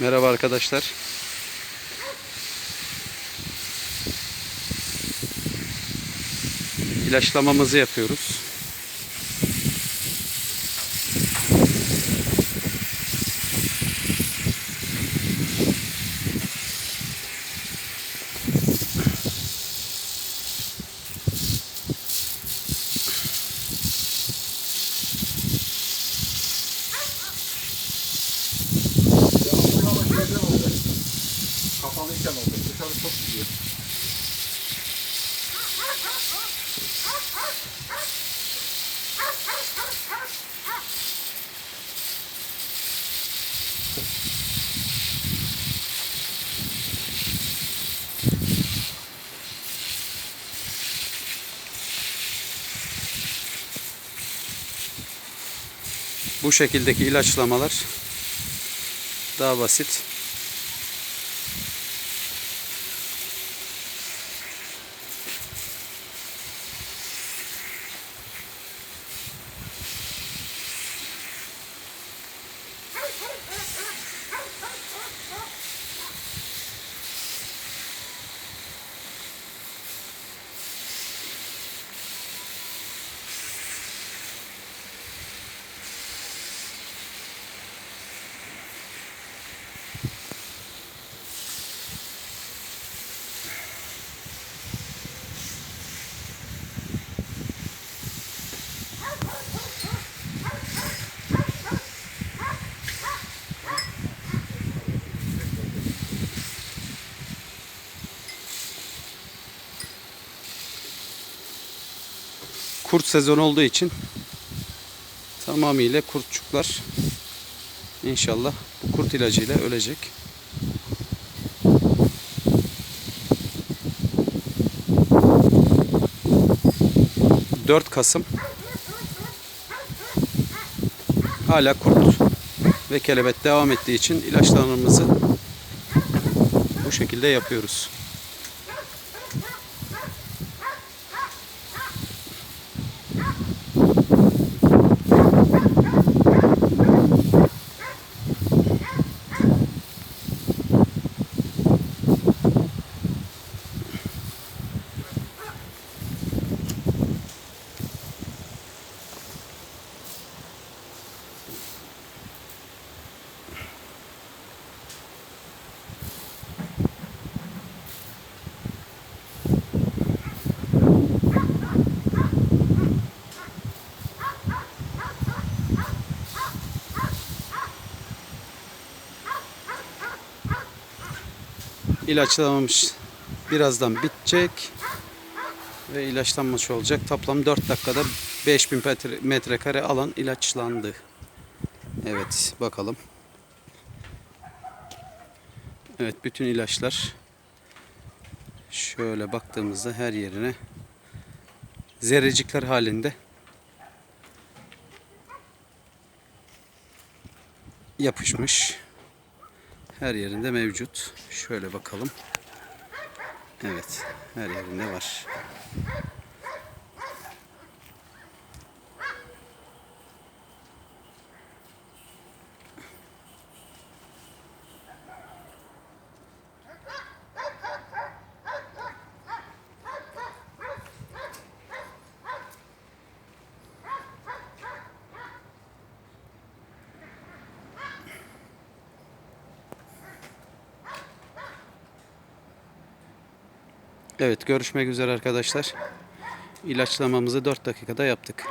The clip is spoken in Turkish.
Merhaba arkadaşlar. İlaçlamamızı yapıyoruz. Çok gidiyor. Bu şekildeki ilaçlamalar daha basit. Kurt sezonu olduğu için tamamıyla kurtçuklar inşallah bu kurt ilacıyla ölecek. ...4 Kasım... ...hala kurt... ...ve kelebet devam ettiği için... ...ilaçlarımızı... ...bu şekilde yapıyoruz. İlaçlamamız birazdan bitecek ve ilaçlanmış olacak. Toplam 4 dakikada 5000 metre- metrekare alan ilaçlandı. Evet bakalım. Evet bütün ilaçlar şöyle baktığımızda her yerine zerrecikler halinde yapışmış. Her yerinde mevcut. Şöyle bakalım. Evet, her yerinde var. Evet, görüşmek üzere arkadaşlar. İlaçlamamızı 4 dakikada yaptık.